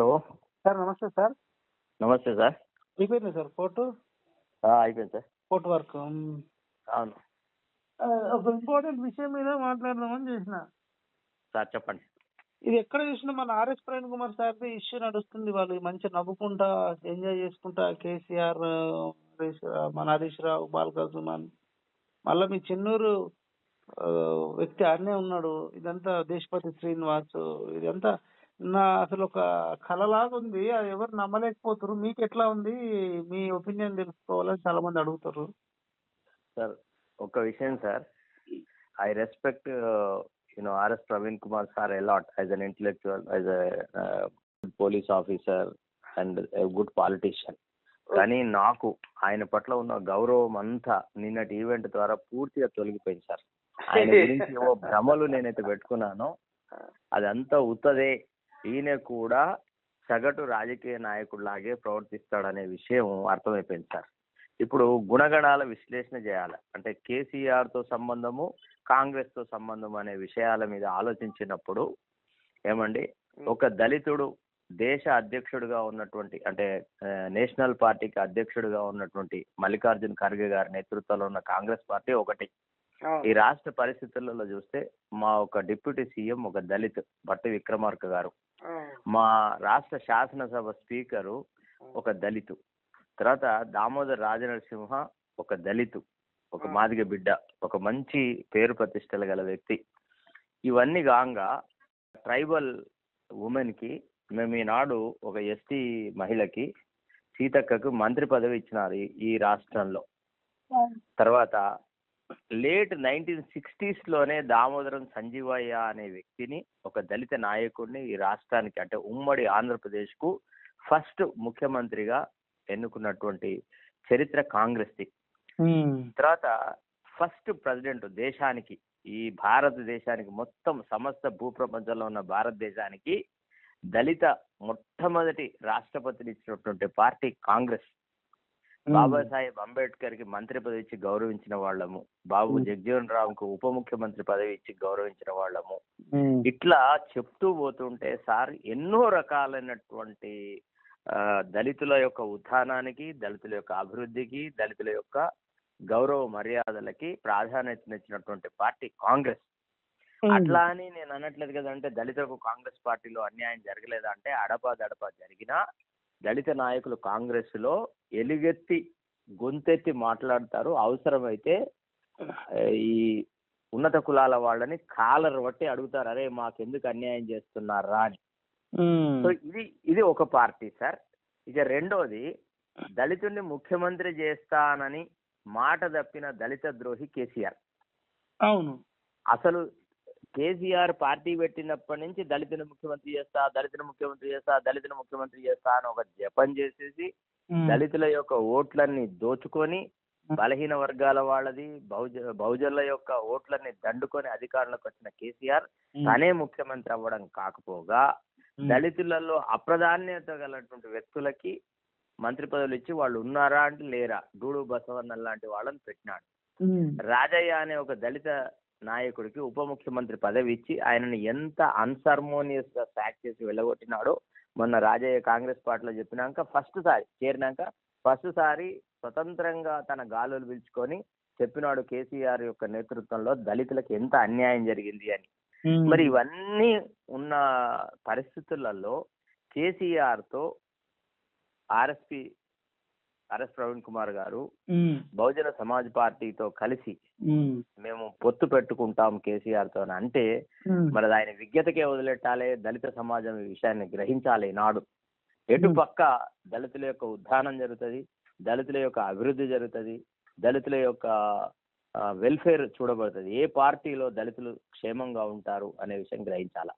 Hello. Sir నమస్తే sir. నమస్తే sir. అయిపోయింది సార్? ఆ, అయిపోయింది సార్. Court work. అవును. ఒక ఇంపార్టెంట్ విషయం మీద మాట్లాడదామని చేసిన. సార్ చెప్పండి. ఇది ఎక్కడ చూసినా మన RS Praveen Kumar sir issue నడుస్తుంది. వాళ్ళు మంచిగా నవ్వుకుంటా ఎంజాయ్ చేసుకుంటా కేసీఆర్ మన హరీష్ రావు బాలకృష్ణన్ మళ్ళీ మీ చెన్నూరు వ్యక్తి ఆడనే ఉన్నాడు. ఇదంతా దేశపతి శ్రీనివాస్. ఇదంతా నా అసలు ఒక కళలాగా ఉంది. అది ఎవరు నమ్మలేకపోతారు. మీకు ఎట్లా ఉంది? మీ ఒపీనియన్ తెలుసుకోవాలని చాలా మంది అడుగుతారు. సార్ ఒక విషయం sir. I respect you know RS Praveen Kumar sir a lot as an intellectual as police officer and good politician. కానీ నాకు ఆయన పట్ల ఉన్న గౌరవం అంతా నిన్నటి ఈవెంట్ ద్వారా పూర్తిగా తొలగిపోయింది సార్. ఆయన గురించి ఏవో భ్రమలు నేనైతే పెట్టుకున్నాను. అదంతా ఉత్తదే. ఈయన కూడా సగటు రాజకీయ నాయకుడిలాగే ప్రవర్తిస్తాడనే విషయం అర్థమైపోయింది సార్. ఇప్పుడు గుణగణాల విశ్లేషణ చేయాలి. అంటే కేసీఆర్తో సంబంధము కాంగ్రెస్తో సంబంధం అనే విషయాల మీద ఆలోచించినప్పుడు ఏమండి ఒక దళితుడు దేశ అధ్యక్షుడిగా ఉన్నటువంటి అంటే నేషనల్ పార్టీకి అధ్యక్షుడిగా ఉన్నటువంటి మల్లికార్జున్ ఖర్గే గారి నేతృత్వంలో ఉన్న కాంగ్రెస్ పార్టీ ఒకటి. ఈ రాష్ట్ర పరిస్థితులలో చూస్తే మా ఒక డిప్యూటీ సీఎం ఒక దళిత్ భట్టి విక్రమార్క గారు. మా రాష్ట్ర శాసనసభ స్పీకరు ఒక దళితు. తర్వాత దామోదర్ రాజనరసింహ ఒక దళితు ఒక మాదిగ బిడ్డ ఒక మంచి పేరు ప్రతిష్టలు గల వ్యక్తి. ఇవన్నీ కాగా ట్రైబల్ ఉమెన్కి మేము ఈనాడు ఒక ఎస్టీ మహిళకి సీతక్కకు మంత్రి పదవి ఇచ్చినారు ఈ- ఈ రాష్ట్రంలో. తర్వాత లేట్ నైన్టీన్ సిక్స్టీస్లోనే దామోదరం సంజీవయ్య అనే వ్యక్తిని ఒక దళిత నాయకుడిని ఈ రాష్ట్రానికి అంటే ఉమ్మడి ఆంధ్రప్రదేశ్కు ఫస్ట్ ముఖ్యమంత్రిగా ఎన్నుకున్నటువంటి చరిత్ర కాంగ్రెస్ ది తర్వాత ఫస్ట్ ప్రెసిడెంట్ దేశానికి ఈ భారతదేశానికి మొత్తం సమస్త భూప్రపంచంలో ఉన్న భారతదేశానికి దళిత మొట్టమొదటి రాష్ట్రపతిని ఇచ్చినటువంటి పార్టీ కాంగ్రెస్. బాబాసాహెబ్ అంబేద్కర్కి మంత్రి పదవి ఇచ్చి గౌరవించిన వాళ్ళము. బాబు. జగజీవన్ రామ్కు ఉప ముఖ్యమంత్రి పదవి ఇచ్చి గౌరవించిన వాళ్ళము. ఇట్లా చెప్తూ పోతుంటే సార్ ఎన్నో రకాలైనటువంటి దళితుల యొక్క ఉత్థానానికి దళితుల యొక్క అభివృద్ధికి దళితుల యొక్క గౌరవ మర్యాదలకి ప్రాధాన్యతనిచ్చినటువంటి పార్టీ కాంగ్రెస్. అట్లా అని నేను అనట్లేదు కదంటే దళితులకు కాంగ్రెస్ పార్టీలో అన్యాయం జరగలేదా అంటే అడపా దడపా జరిగినా దళిత నాయకులు కాంగ్రెస్లో ఎలుగెత్తి గొంతెత్తి మాట్లాడతారు. అవసరమైతే ఈ ఉన్నత కులాల వాళ్ళని కాలర్ బట్టి అడుగుతారు. అరే మాకెందుకు అన్యాయం చేస్తున్నారా అని. సో ఇది ఇది ఒక పార్టీ సార్. ఇక రెండోది దళితుడిని ముఖ్యమంత్రి చేస్తానని మాట తప్పిన దళిత ద్రోహి కేసీఆర్. అవును. అసలు కేసీఆర్ పార్టీ పెట్టినప్పటి నుంచి దళితుని ముఖ్యమంత్రి చేస్తా దళితుని ముఖ్యమంత్రి చేస్తా దళితుని ముఖ్యమంత్రి చేస్తా అని ఒక జపం చేసేసి దళితుల యొక్క ఓట్లన్నీ దోచుకొని బలహీన వర్గాల వాళ్ళది బహుజ బహుజనుల యొక్క ఓట్లన్నీ దండుకొని అధికారంలోకి వచ్చిన కేసీఆర్ తనే ముఖ్యమంత్రి అవ్వడం కాకపోగా దళితులలో అప్రధాన్యత గలటువంటి వ్యక్తులకి మంత్రి పదవులు ఇచ్చి వాళ్ళు ఉన్నారా అంటే లేరా? డూడు బసవన్న లాంటి వాళ్ళని పెట్టినాడు. రాజయ్య అనే ఒక దళిత నాయకుడికి ఉప ముఖ్యమంత్రి పదవి ఇచ్చి ఆయనని ఎంత అన్సర్మోనియస్గా సాక్ చేసి వెళ్ళగొట్టినాడో మొన్న రాజయ్య కాంగ్రెస్ పార్టీలో చెప్పినాక ఫస్ట్ సారి చేరినాక ఫస్ట్ సారి స్వతంత్రంగా తన గాలులు పిలుచుకొని చెప్పినాడు కేసీఆర్ యొక్క నేతృత్వంలో దళితులకు ఎంత అన్యాయం జరిగింది అని. మరి ఇవన్నీ ఉన్న పరిస్థితులలో కేసీఆర్తో ఆర్ఎస్పి ఆర్ఎస్ ప్రవీణ్ కుమార్ గారు బహుజన సమాజ్ పార్టీతో కలిసి మేము పొత్తు పెట్టుకుంటాం కేసీఆర్తో అంటే మరి ఆయన విజ్ఞతకే వదిలెట్టాలి దళిత సమాజం ఈ విషయాన్ని గ్రహించాలి నాడు. ఎటు. పక్క దళితుల యొక్క ఉద్ధానం జరుగుతుంది దళితుల యొక్క అభివృద్ధి జరుగుతుంది దళితుల యొక్క వెల్ఫేర్ చూడబడుతుంది ఏ పార్టీలో దళితులు క్షేమంగా ఉంటారు అనే విషయం గ్రహించాల?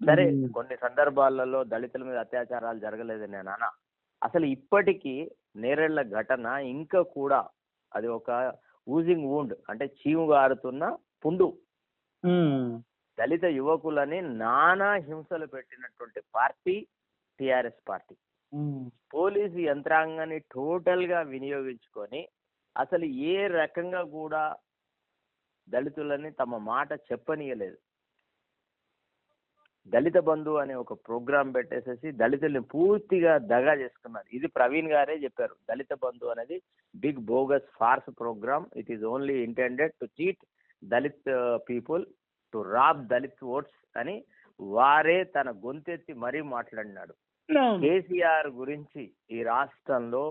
సరే. కొన్ని సందర్భాలలో దళితుల మీద అత్యాచారాలు జరగలేదు నేను అన్న అసలు ఇప్పటికీ నేరేళ్ళ ఘటన ఇంకా కూడా అది ఒక ఊజింగ్ వూండ్ అంటే చీము గారుతున్న పుండు దళిత యువకులని నానా హింసలు పెట్టినటువంటి పార్టీ టిఆర్ఎస్ పార్టీ. పోలీసు యంత్రాంగాన్ని టోటల్గా వినియోగించుకొని అసలు ఏ రకంగా కూడా దళితులని తమ మాట చెప్పనీయలేదు. దళిత బంధు అనే ఒక ప్రోగ్రామ్ పెట్టేసేసి దళితుల్ని పూర్తిగా దగా చేసుకున్నారు. ఇది ప్రవీణ్ గారే చెప్పారు. దళిత బంధు అనేది big bogus farce program. It is only intended to cheat Dalit people to rob Dalit votes అని వారే తన గొంతెత్తి మరీ మాట్లాడినాడు. కేసీఆర్ గురించి ఈ రాష్ట్రంలో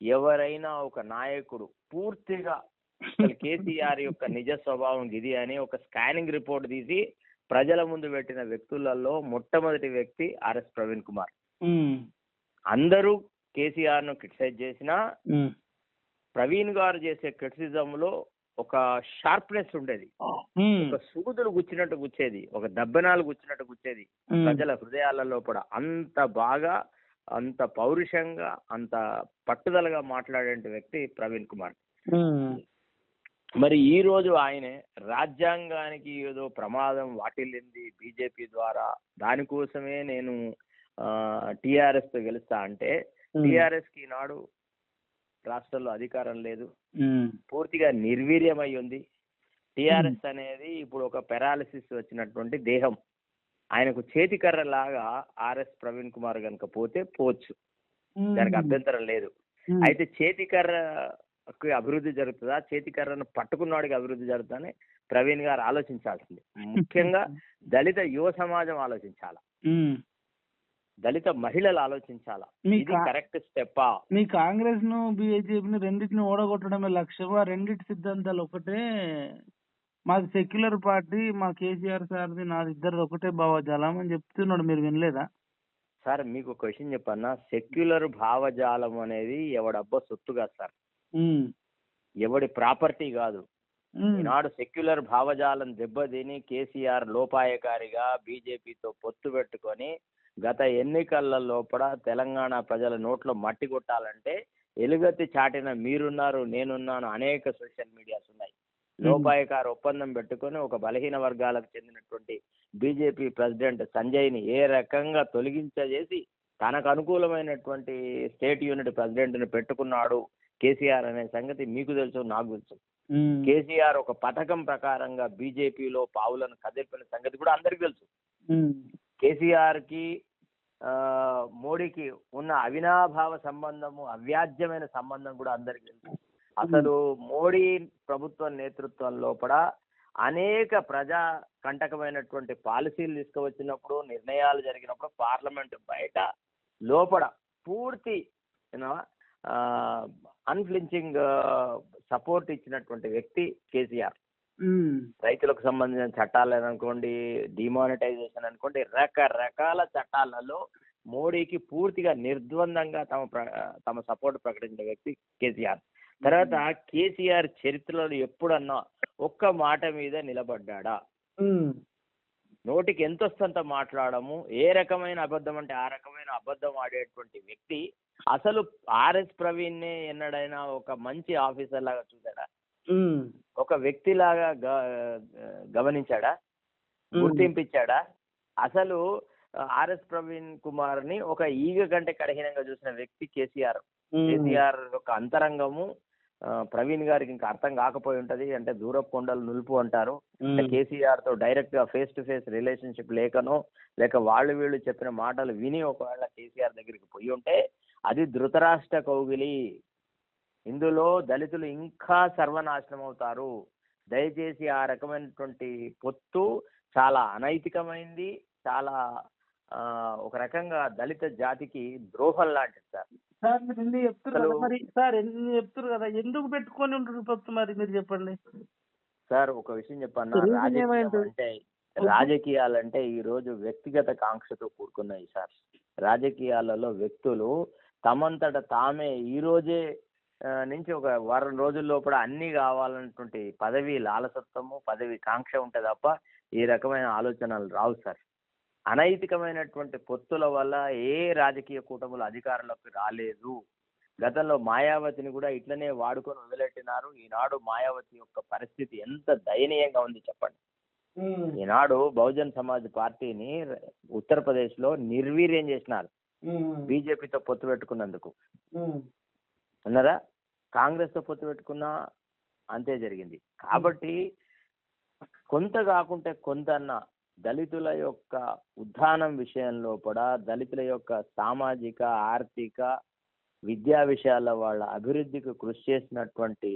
ఎవరైనా ఒక నాయకుడు పూర్తిగా అసలు కేసీఆర్ యొక్క నిజ స్వభావం ఇది అని ఒక స్కానింగ్ రిపోర్ట్ తీసి ప్రజల ముందు పెట్టిన వ్యక్తులలో మొట్టమొదటి వ్యక్తి ఆర్ఎస్ ప్రవీణ్ కుమార్. అందరూ కేసీఆర్ను క్రిటిసైజ్ చేసినా ప్రవీణ్ గారు చేసే క్రిటిసిజం లో ఒక షార్ప్నెస్ ఉండేది. ఒక సూదులు గుచ్చినట్టు గుచ్చేది. ఒక దెబ్బనాలు గుచ్చినట్టు గుచ్చేది. ప్రజల హృదయాలలో కూడా అంత బాగా అంత పౌరుషంగా అంత పట్టుదలగా మాట్లాడే వ్యక్తి ప్రవీణ్ కుమార్. మరి ఈ రోజు ఆయనే రాజ్యాంగానికి ఏదో ప్రమాదం వాటిల్లింది బీజేపీ ద్వారా. దానికోసమే నేను టిఆర్ఎస్తో గెలుస్తా అంటే టిఆర్ఎస్కి ఈనాడు రాష్ట్రంలో అధికారం లేదు. పూర్తిగా నిర్వీర్యమై ఉంది. టిఆర్ఎస్ అనేది ఇప్పుడు ఒక పెరాలిసిస్ వచ్చినటువంటి దేహం. ఆయనకు చేతికర్ర లాగా ఆర్ఎస్ ప్రవీణ్ కుమార్ కనుక పోతే పోవచ్చు. దానికి అభ్యంతరం లేదు. అయితే చేతికర్రకి అభివృద్ధి జరుగుతుందా? చేతికర్రను పట్టుకున్నవాడికి అభివృద్ధి జరుగుతుందని ప్రవీణ్ గారు ఆలోచించాల్సింది. ముఖ్యంగా దళిత యువ సమాజం ఆలోచించాలా. దళిత మహిళలు ఆలోచించాలా. ఇది కరెక్ట్ స్టెప్పా? మీ కాంగ్రెస్ను బీజేపీని రెండింటిని ఓడగొట్టడమే లక్ష్యం ఆ రెండింటి సిద్ధాంతాలు ఒకటే. మాది సెక్యులర్ పార్టీ మా కేసీఆర్ సార్ది నాది ఇద్దరు ఒకటే భావజాలం అని చెప్తున్నాడు. మీరు వినలేదా? సార్ మీకు క్వశ్చన్ చెప్పన్నా. సెక్యులర్ భావజాలం అనేది ఎవడబ్బ సొత్తు కాదు సార్. ఎవడి ప్రాపర్టీ కాదు. ఈనాడు సెక్యులర్ భావజాలం దెబ్బతిని కేసీఆర్ లోపాయకారిగా బీజేపీతో పొత్తు పెట్టుకొని గత ఎన్నికల లోపల తెలంగాణ ప్రజల నోట్లో మట్టి కొట్టాలంటే ఎలుగెత్తి చాటిన మీరున్నారు నేనున్నాను అనేక సోషల్ మీడియాస్ ఉన్నాయి. లోపాయకార ఒప్పందం పెట్టుకొని ఒక బలహీన వర్గాలకు చెందినటువంటి బీజేపీ ప్రెసిడెంట్ సంజయ్ని ఏ రకంగా తొలగించజేసి తనకు అనుకూలమైనటువంటి స్టేట్ యూనిట్ ప్రెసిడెంట్ని పెట్టుకున్నాడు కేసీఆర్ అనే సంగతి మీకు తెలుసు నాకు తెలుసు. కేసీఆర్ ఒక పథకం ప్రకారంగా బీజేపీలో పావులను కదిలిపిన సంగతి కూడా అందరికీ తెలుసు. కేసీఆర్కి మోడీకి ఉన్న అవినాభావ సంబంధము అవ్యాజ్యమైన సంబంధం కూడా అందరికీ తెలుసు. అసలు మోడీ ప్రభుత్వ నేతృత్వం లోపల అనేక ప్రజా కంటకమైనటువంటి పాలసీలు తీసుకువచ్చినప్పుడు నిర్ణయాలు జరిగినప్పుడు పార్లమెంట్ బయట లోపల పూర్తి అన్ఫ్లించింగ్ సపోర్ట్ ఇచ్చినటువంటి వ్యక్తి కేసీఆర్. రైతులకు సంబంధించిన చట్టాలు అనుకోండి డిమానిటైజేషన్ అనుకోండి రకరకాల చట్టాలలో మోడీకి పూర్తిగా నిర్ద్వందంగా తమ తమ సపోర్ట్ ప్రకటించిన వ్యక్తి కేసీఆర్. తర్వాత కేసీఆర్ చరిత్రలో ఎప్పుడన్నా ఒక్క మాట మీద నిలబడ్డాడా? ఉమ్, నోటికి ఎంత వస్తుంత మాట్లాడము ఏ రకమైన అబద్ధం అంటే ఆ రకమైన అబద్ధం ఆడేటువంటి వ్యక్తి అసలు ఆర్ఎస్ ప్రవీణ్ ఎన్నడైనా ఒక మంచి ఆఫీసర్ లాగా చూసాడా ఒక వ్యక్తిలాగా గ- గమనించాడా. గుర్తింపించాడా? అసలు ఆర్ఎస్ ప్రవీణ్ కుమార్ని ఒక ఈగ కంటే కఠినంగా చూసిన వ్యక్తి కేసీఆర్. కేసీఆర్ యొక్క అంతరంగము ప్రవీణ్ గారికి ఇంకా అర్థం కాకపోయి ఉంటది. అంటే దూరపు కొండలు నులుపు అంటారు. కేసీఆర్తో డైరెక్ట్గా ఫేస్ టు ఫేస్ రిలేషన్షిప్ లేకనో లేక వాళ్ళు వీళ్ళు చెప్పిన మాటలు విని ఒకవేళ కేసీఆర్ దగ్గరికి పోయి ఉంటే అది ధృతరాష్ట్ర కౌగిలి. ఇందులో దళితులు ఇంకా సర్వనాశనం అవుతారు. దయచేసి ఆ రకమైనటువంటి పొత్తు చాలా అనైతికమైంది. చాలా ఆ, ఒక రకంగా దళిత జాతికి ద్రోహం లాంటిది సార్. సార్ మీరు ఎన్ని కదా మరి? సార్ ఎన్ని చెప్తారు కదా? ఎందుకు పెట్టుకొని ఉంటారు పొత్తు మరి మీరు చెప్పండి. సార్ ఒక విషయం రాజకీయం ఏమైంది? అంటే రాజకీయాలంటే ఈ రోజు వ్యక్తిగత కాంక్షతో కూడుకున్నాయి సార్. రాజకీయాలలో వ్యక్తులు తమంతట తామే ఈ రోజే నుంచి ఒక వారం రోజుల లోపల అన్ని కావాలన్నటువంటి పదవి లాలసత్వము పదవి కాంక్ష ఉంటే తప్ప ఈ రకమైన ఆలోచనలు రావు సార్. అనైతికమైనటువంటి పొత్తుల వల్ల ఏ రాజకీయ కూటములు అధికారంలోకి రాలేదు. గతంలో మాయావతిని కూడా ఇట్లనే వాడుకొని వదిలెట్టినారు. ఈనాడు మాయావతి యొక్క పరిస్థితి ఎంత దయనీయంగా ఉంది చెప్పండి. ఈనాడు బహుజన్ సమాజ్ పార్టీని ఉత్తరప్రదేశ్లో నిర్వీర్యం చేసినారు. బీజేపీతో పొత్తు పెట్టుకున్నందుకు. అన్నారా? కాంగ్రెస్తో పొత్తు పెట్టుకున్నా అంతే జరిగింది. కాబట్టి కొంత కాకుంటే కొంత అన్న దళితుల యొక్క ఉత్థానం విషయంలో కూడా దళితుల యొక్క సామాజిక ఆర్థిక విద్యా విషయాల వాళ్ళ అభివృద్ధికి కృషి చేసినటువంటి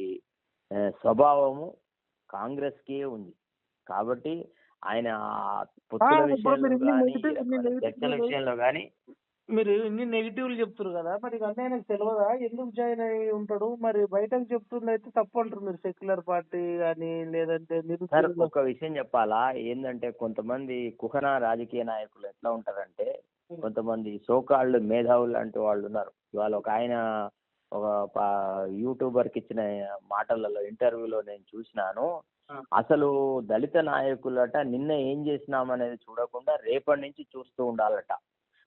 స్వభావము కాంగ్రెస్కే ఉంది. కాబట్టి ఆయన పొత్తుల విషయంలో కానీ చర్చల విషయంలో కానీ మీరు ఇన్ని నెగిటివ్లు చెప్తారు కదా మరి ఇవన్నీ ఆయనకు తెలియదా ఎందుకు జాయిన్ అయి ఉంటాడు? మరి బయటకు చెప్తుంది అయితే తప్పు అంటారు మీరు సెక్యులర్ పార్టీ కానీ లేదంటే సార్ ఒక విషయం చెప్పాలా? ఏంటంటే కొంతమంది కుహన రాజకీయ నాయకులు ఎట్లా ఉంటారంటే కొంతమంది సోకాళ్ళు మేధావులు లాంటి వాళ్ళు ఉన్నారు. ఇవాళ ఒక ఆయన ఒక యూట్యూబర్కి ఇచ్చిన మాటలలో ఇంటర్వ్యూలో నేను చూసినాను. అసలు దళిత నాయకులట నిన్న ఏం చేసినామనేది చూడకుండా రేపటి నుంచి చూస్తూ ఉండాలట.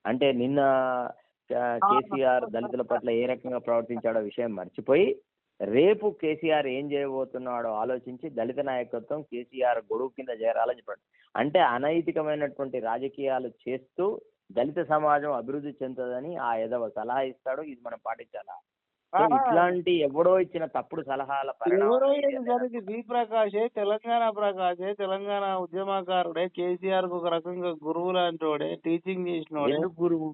అంటే నిన్న కేసీఆర్ దళితుల పట్ల ఏ రకంగా ప్రవర్తించాడో విషయం మర్చిపోయి రేపు కేసీఆర్ ఏం చేయబోతున్నాడో ఆలోచించి దళిత నాయకత్వం కేసీఆర్ గొడుగు కింద చేరాలని చెప్పాడు. అంటే అనైతికమైనటువంటి రాజకీయాలు చేస్తూ దళిత సమాజం అభివృద్ధి చెందుతుందని ఆ ఎదవ సలహా ఇస్తాడు. ఇది మనం పాటించాలా. ఇట్లాంటి ఎవడో ఇచ్చిన తప్పుడు సలహాల ఎవరో ఇది వి ప్రకాషే తెలంగాణ ప్రకాషే తెలంగాణ ఉద్యమకారుడే కేసీఆర్ ఒక రకంగా గురువు లాంటి వాడే టీచింగ్ ఎందుకు గురువు?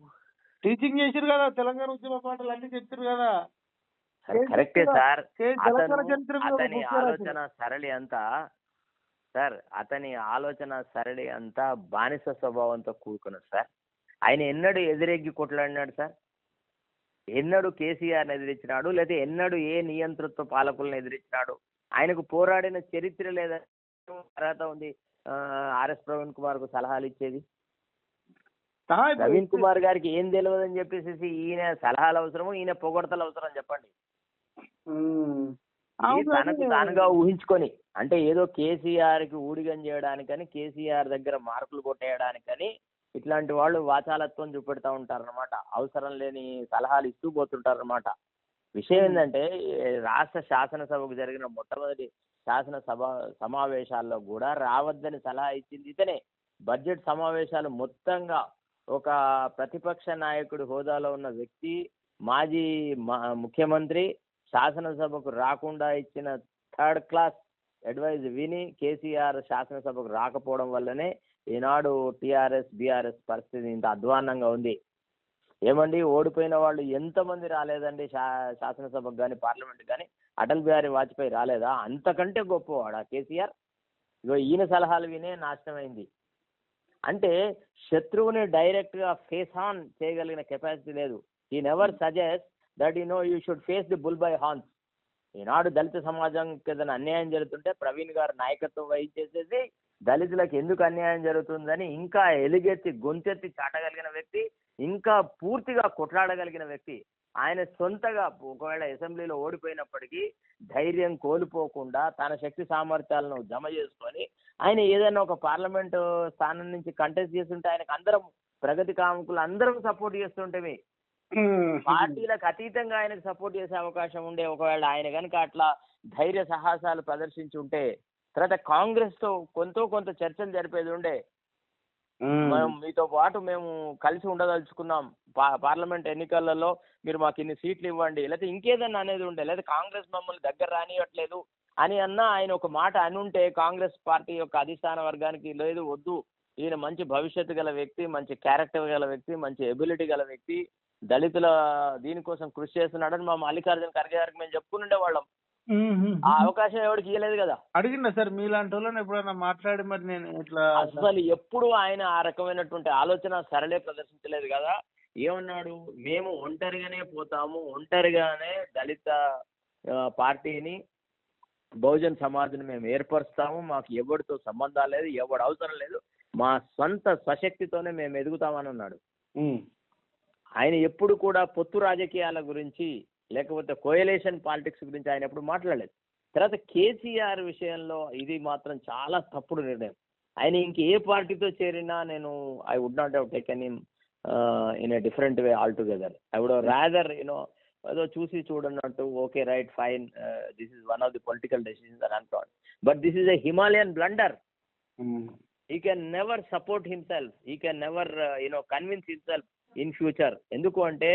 టీచింగ్ చేసిరు కదా తెలంగాణ ఉద్యమ పాటలు అన్ని చెప్పారు కదా. కరెక్టే? సార్. అతను. ఆలోచన సరళి అంతా సార్ అతని ఆలోచన సరళి అంతా బానిస స్వభావంతో కూడుకున్నది సార్. ఆయన ఎన్నడూ ఎదురెగ్గి కొట్లాడినాడు సార్. ఎన్నడూ కేసీఆర్ని ఎదిరించినాడు లేదా ఎన్నడూ ఏ నియంతృత్వ పాలకులను ఎదిరించినాడు. ఆయనకు పోరాడిన చరిత్ర లేదా తర్వాత ఉంది. ఆర్ఎస్ ప్రవీణ్ కుమార్కు సలహాలు ఇచ్చేది. ప్రవీణ్ కుమార్ గారికి ఏం తెలియదు అని చెప్పేసి ఈయన సలహాలు అవసరము ఈయన పొగడతలు అవసరం చెప్పండి. తనకు. తానుగా ఊహించుకొని అంటే ఏదో కేసీఆర్కి ఊడిగం చేయడానికని కేసీఆర్ దగ్గర మార్కులు కొట్టేయడానికని ఇట్లాంటి వాళ్ళు వాచాలత్వం చూపెడతా ఉంటారన్నమాట. అవసరం లేని సలహాలు ఇస్తూ పోతుంటారన్నమాట. విషయం ఏంటంటే రాష్ట్ర శాసనసభకు జరిగిన మొట్టమొదటి శాసనసభ సమావేశాల్లో కూడా రావద్దని సలహా ఇచ్చింది ఇతనే. బడ్జెట్ సమావేశాలు మొత్తంగా ఒక ప్రతిపక్ష నాయకుడి హోదాలో ఉన్న వ్యక్తి మాజీ ముఖ్యమంత్రి శాసనసభకు రాకుండా ఇచ్చిన థర్డ్ క్లాస్ అడ్వైజ్ విని కేసీఆర్ శాసనసభకు రాకపోవడం వల్లనే ఈనాడు టీఆర్ఎస్ బీఆర్ఎస్ పరిస్థితి ఇంత అధ్వాన్నంగా ఉంది. ఏమండి? ఓడిపోయిన వాళ్ళు ఎంతమంది రాలేదండి శా శాసనసభకు కానీ పార్లమెంట్ కానీ అటల్ బిహారీ వాజ్పేయి రాలేదా? అంతకంటే గొప్పవాడా కేసీఆర్? ఇగో ఈయన సలహాలు వినే నాశనమైంది. అంటే శత్రువుని డైరెక్ట్గా ఫేస్ ఆన్ చేయగలిగిన కెపాసిటీ లేదు. ఈ never suggest that you know you should face the bull by horns ఈనాడు దళిత సమాజంకి ఏదైనా అన్యాయం జరుగుతుంటే ప్రవీణ్ గారు నాయకత్వం వహించేసేసి దళితులకు ఎందుకు అన్యాయం జరుగుతుందని ఇంకా ఎలుగెత్తి గొంతెత్తి చాటగలిగిన వ్యక్తి ఇంకా పూర్తిగా కొట్లాడగలిగిన వ్యక్తి ఆయన సొంతగా ఒకవేళ అసెంబ్లీలో ఓడిపోయినప్పటికీ ధైర్యం కోల్పోకుండా తన శక్తి సామర్థ్యాలను జమ చేసుకొని ఆయన ఏదైనా ఒక పార్లమెంట్ స్థానం నుంచి కంటెస్ట్ చేస్తుంటే ఆయనకు అందరం ప్రగతి కాముకులు అందరం సపోర్ట్ చేస్తుంటే పార్టీలకు అతీతంగా ఆయనకు సపోర్ట్ చేసే అవకాశం ఉండే ఒకవేళ ఆయన కనుక అట్లా ధైర్య సాహసాలు ప్రదర్శించి ఉంటే తర్వాత కాంగ్రెస్తో కొంత కొంత చర్చలు జరిపేది ఉండే. మేము. మీతో పాటు మేము కలిసి ఉండదలుచుకున్నాం. పార్లమెంట్ ఎన్నికలలో మీరు మాకు ఇన్ని సీట్లు ఇవ్వండి లేకపోతే ఇంకేదన్నా అనేది ఉండే లేదా కాంగ్రెస్ మమ్మల్ని దగ్గర రానియట్లేదు అని అన్నా ఆయన ఒక మాట అని ఉంటే కాంగ్రెస్ పార్టీ యొక్క అధిష్టాన వర్గానికి లేదు వద్దు. ఈయన మంచి భవిష్యత్తు గల వ్యక్తి మంచి క్యారెక్టర్ గల వ్యక్తి మంచి ఎబిలిటీ గల వ్యక్తి. దళితుల దీనికోసం కృషి చేస్తున్నాడని మా మల్లికార్జున ఖర్గే గారికి మేము చెప్పుకుని వాళ్ళం. ఆ అవకాశం ఎవరికి ఇవ్వలేదు కదా? అడిగిందా సార్ మీలాంటి వాళ్ళని ఎప్పుడైనా మాట్లాడి మరి నేను ఇట్లా అసలు ఎప్పుడు ఆయన ఆ రకమైనటువంటి ఆలోచన సరళే ప్రదర్శించలేదు కదా. ఏమన్నాడు? మేము ఒంటరిగానే పోతాము. ఒంటరిగానే దళిత పార్టీని బహుజన్ సమాజ్ని మేము ఏర్పరుస్తాము. మాకు ఎవరితో సంబంధాలు లేదు ఎవడు అవసరం లేదు. మా సొంత స్వశక్తితోనే మేము ఎదుగుతామని అన్నాడు. ఆయన ఎప్పుడు కూడా పొత్తు రాజకీయాల గురించి లేకపోతే కోయలేషన్ పాలిటిక్స్ గురించి ఆయన ఎప్పుడు మాట్లాడలేదు. తర్వాత కేసీఆర్ విషయంలో ఇది మాత్రం చాలా తప్పుడు నిర్ణయం. ఆయన ఇంక ఏ పార్టీతో చేరినా నేను I would not have taken in in a different way altogether I would rather you know ఏదో చూసి చూడన్నట్టు okay right fine this is one of the political decisions అని అనుకోవాలి but this is a Himalayan blunder never support himself. He can never uh, you know convince himself in future. ఎందుకు అంటే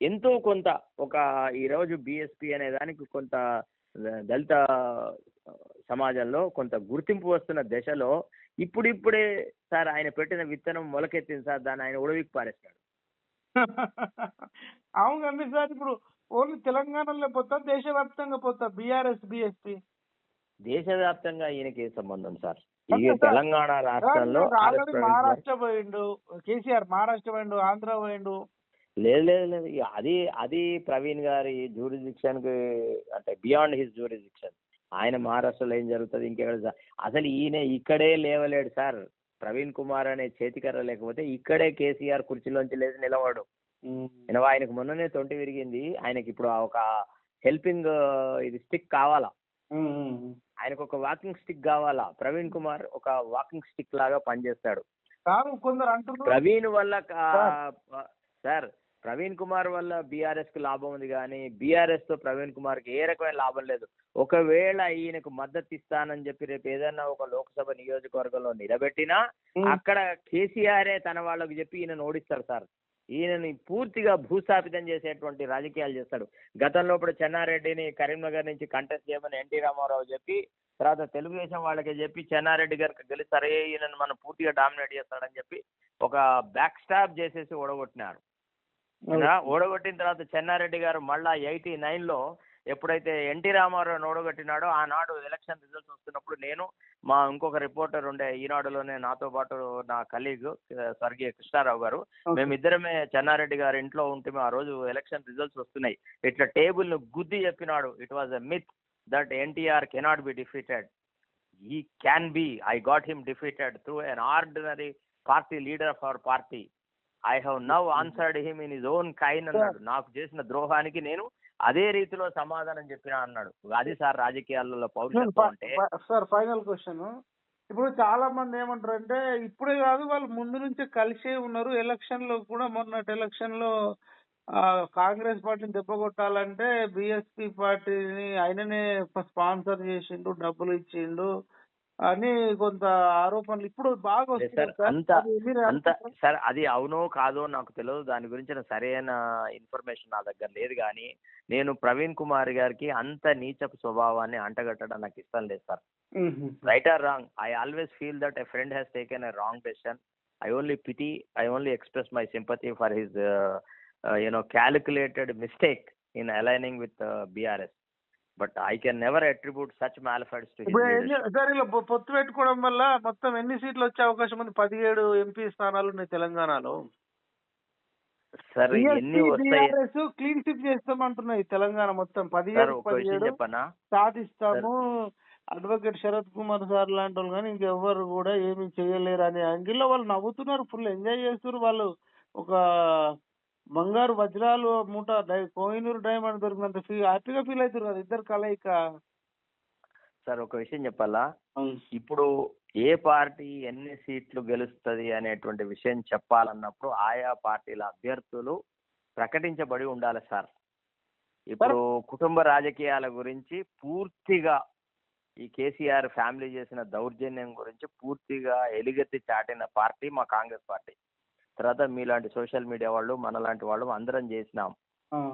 ఎంతో కొంత ఒక ఈ రోజు బిఎస్పి అనే దానికి కొంత దళిత సమాజంలో కొంత గుర్తింపు వస్తున్న దశలో ఇప్పుడిప్పుడే సార్ ఆయన పెట్టిన విత్తనం మొలకెత్తింది సార్ దాన్ని ఆయన ఉడవికి పారేస్తాడు. అవును కానీ సార్ ఇప్పుడు ఓన్లీ తెలంగాణలో పోతా దేశవ్యాప్తంగా పోతా బీఆర్ఎస్ బిఎస్పీ దేశవ్యాప్తంగా ఈయనకి ఏ సంబంధం సార్? ఈ. తెలంగాణ రాష్ట్రంలో మహారాష్ట్ర పోయిండు. కేసీఆర్ మహారాష్ట్ర పోయిండు ఆంధ్ర పోయిండు. లేదు లేదు లేదు. అది అది ప్రవీణ్ గారి jurisdiction కి అంటే బియాండ్ హిస్ జ్యూరిడిక్షన్ ఆయన మహారాష్ట్రలో ఏం జరుగుతుంది ఇంకెక్కడ అసలు ఈయన ఇక్కడే లేవలేడు సార్. ప్రవీణ్ కుమార్ అనే చేతికర్ర లేకపోతే ఇక్కడే కేసీఆర్ కుర్చీలోంచి లేచి నిలవాడు ఎనవా ఆయనకు మొన్ననే తొంటి విరిగింది. ఆయనకి ఇప్పుడు ఒక హెల్పింగ్ ఇది స్టిక్ కావాలా. ఆయనకు ఒక వాకింగ్ స్టిక్ కావాలా? ప్రవీణ్ కుమార్ ఒక వాకింగ్ స్టిక్ లాగా పనిచేస్తాడు. ప్రవీణ్ వల్ల సార్. ప్రవీణ్ కుమార్ వల్ల బీఆర్ఎస్కు లాభం ఉంది కానీ బీఆర్ఎస్తో ప్రవీణ్ కుమార్కి ఏ రకమైన లాభం లేదు. ఒకవేళ ఈయనకు మద్దతు ఇస్తానని చెప్పి రేపు ఏదైనా ఒక లోక్సభ నియోజకవర్గంలో నిలబెట్టినా అక్కడ కేసీఆరే తన వాళ్ళకు చెప్పి ఈయనను ఓడిస్తారు సార్. ఈయనని పూర్తిగా భూస్థాపితం చేసేటువంటి రాజకీయాలు చేస్తాడు. గతంలో ఇప్పుడు చెన్నారెడ్డిని కరీంనగర్ నుంచి కంటెస్ట్ చేయమని ఎన్టీ రామారావు చెప్పి తర్వాత తెలుగుదేశం వాళ్ళకి చెప్పి చెన్నారెడ్డి గారికి గెలుస్తారు ఈయనను మనం పూర్తిగా డామినేట్ చేస్తాడని చెప్పి ఒక బ్యాక్ స్టాప్ చేసేసి ఓడగొట్టినారు. ఓడగొట్టిన తర్వాత చెన్నారెడ్డి గారు మళ్ళా ఎయిటీ నైన్లో ఎప్పుడైతే ఎన్టీ రామారావు ఓడగొట్టినాడో ఆనాడు ఎలక్షన్ రిజల్ట్స్ వస్తున్నప్పుడు నేను మా ఇంకొక రిపోర్టర్ ఉండే ఈనాడులోనే నాతో పాటు నా కలీగ్ స్వర్గీయ కృష్ణారావు గారు. మేమిద్దరమే చెన్నారెడ్డి గారి ఇంట్లో ఉంటే ఆ రోజు ఎలక్షన్ రిజల్ట్స్ వస్తున్నాయి. ఇట్లా టేబుల్ను గుద్ది చెప్పినాడు. It was a myth that NTR cannot be defeated he can be I got him defeated through an ordinary party leader of our party I have now answered him in his own coin అన్నాడు. నాకు చేసిన ద్రోహానికి నేను అదే రీతిలో సమాధానం చెప్పినా అన్నాడు. అది సార్ రాజకీయాలలో పౌరుషత్వం అంటే సార్ ఫైనల్ క్వశ్చన్. ఇప్పుడు చాలా మంది ఏమంటారు అంటే ఇప్పుడే కాదు వాళ్ళు ముందు నుంచే కలిసే ఉన్నారు. ఎలక్షన్లో కూడా మొన్నటి ఎలక్షన్లో ఆ, కాంగ్రెస్ పార్టీని దెబ్బ కొట్టాలంటే బిఎస్పీ పార్టీని ఆయననే స్పాన్సర్ చేసిండు డబ్బులు ఇచ్చిండు. అని కొంత ఆరోపణలు ఇప్పుడు బాగా వస్తున్నాయి సార్, సార్. అంత- అది? సార్ అవునో కాదో నాకు తెలియదు దాని గురించిన సరైన ఇన్ఫర్మేషన్ నా దగ్గర లేదు కానీ నేను ప్రవీణ్ కుమార్ గారికి అంత నీచపు స్వభావాన్ని అంటగట్టడం నాకు ఇష్టం లేదు sir. Right or wrong I always feel that a friend has taken a wrong decision I only pity I only express my sympathy for his you know calculated mistake in aligning with BRS but I can never attribute such malafides to ఇప్పుడు ఎన్ని- sir ఇలా పొత్తు పెట్టుకోవడం వల్ల మొత్తం ఎన్ని సీట్లు వచ్చే అవకాశం ఉంది? పదిహేడు ఎంపీ స్థానాలు ఉన్నాయి తెలంగాణలో. సార్ ఎన్ని వస్తాయి? క్లీన్ స్విప్ చేస్తామంటున్నాయి తెలంగాణ మొత్తం. పదిహేడు పదిహేడు సాధిస్తాము. అడ్వకేట్ శరత్ కుమార్ సార్ లాంటి వాళ్ళు కానీ ఇంకెవ్వరు కూడా ఏమీ చేయలేరు అనే యాంగిల్లో వాళ్ళు నవ్వుతున్నారు. ఫుల్ ఎంజాయ్ చేస్తున్నారు వాళ్ళు. ఒక బంగారు వజ్రాలు మూట డై- కోహినూరు డైమండ్ దొరికినంత ఫీ హ్యాపీగా ఫీల్ అవుతారు కదా ఇద్దరు కలయిక. సార్ ఒక విషయం చెప్పాలా? ఇప్పుడు ఏ పార్టీ ఎన్ని సీట్లు గెలుస్తుంది అనేటువంటి విషయం చెప్పాలన్నప్పుడు ఆయా పార్టీల అభ్యర్థులు ప్రకటించబడి ఉండాలి సార్. ఇప్పుడు కుటుంబ రాజకీయాల గురించి పూర్తిగా ఈ కేసీఆర్ ఫ్యామిలీ చేసిన దౌర్జన్యం గురించి పూర్తిగా ఎలుగెత్తి చాటిన పార్టీ మా కాంగ్రెస్ పార్టీ. తర్వాత మీలాంటి సోషల్ మీడియా వాళ్ళు మనలాంటి వాళ్ళు అందరం చేసినాం.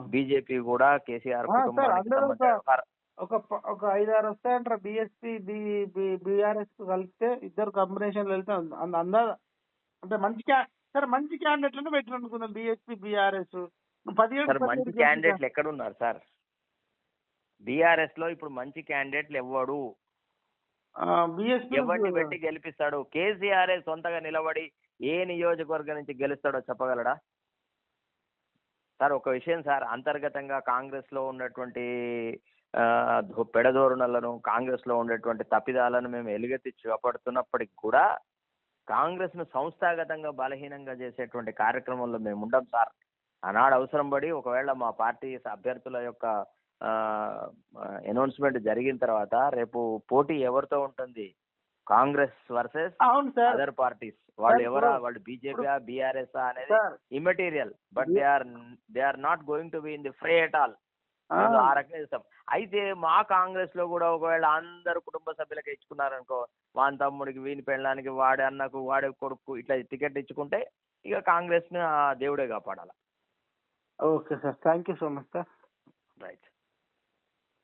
బీజేపీ కూడా కేసీఆర్. ఒక ఒక ఐదారు వస్తాయంటారా? బిఎస్పీ బి బీఆర్ఎస్ కలిస్తే ఇద్దరు కాంబినేషన్ వెళ్తే అంద- అంటే మంచి సరే మంచి క్యాండిడేట్లను పెట్టిన అనుకుందాం బిఎస్పీ బీఆర్ఎస్. పదిహేడు మంచి క్యాండిడేట్లు ఎక్కడ ఉన్నారు సార్? బీఆర్ఎస్లో ఇప్పుడు మంచి క్యాండిడేట్లు ఎవ్వడు. బిఎస్పీ ఎవరిని పెట్టి గెలిపిస్తాడు? కేసీఆర్ సొంతగా నిలబడి ఏ నియోజకవర్గం నుంచి గెలుస్తాడో చెప్పగలడా? సార్ ఒక విషయం సార్ అంతర్గతంగా కాంగ్రెస్లో ఉన్నటువంటి పెడధోరణులను కాంగ్రెస్లో ఉండేటువంటి తప్పిదాలను మేము ఎలుగెత్తి చూపడుతున్నప్పటికి కూడా కాంగ్రెస్ను సంస్థాగతంగా బలహీనంగా చేసేటువంటి కార్యక్రమంలో మేము ఉండం సార్. ఆనాడు అవసరం పడి ఒకవేళ మా పార్టీ అభ్యర్థుల యొక్క అనౌన్స్మెంట్ జరిగిన తర్వాత రేపు పోటీ ఎవరితో ఉంటుంది? కాంగ్రెస్ వర్సెస్ అవును సార్. Other parties. వాళ్ళు ఎవరా? వాళ్ళు బీజేపీ బీఆర్ఎస్ అనేది immaterial but they are they are not going to be in the fray at all ఆ, రకంగా ఇస్తాం అయితే మా కాంగ్రెస్లో కూడా ఒకవేళ అందరు కుటుంబ సభ్యులకు ఇచ్చుకున్నారనుకో వాని తమ్ముడికి వీని పెళ్ళడానికి వాడి అన్నకు వాడి కొడుకు ఇట్లా టికెట్ ఇచ్చుకుంటే ఇక కాంగ్రెస్ని దేవుడే కాపాడాలి. Okay sir. Thank you so much sir. Right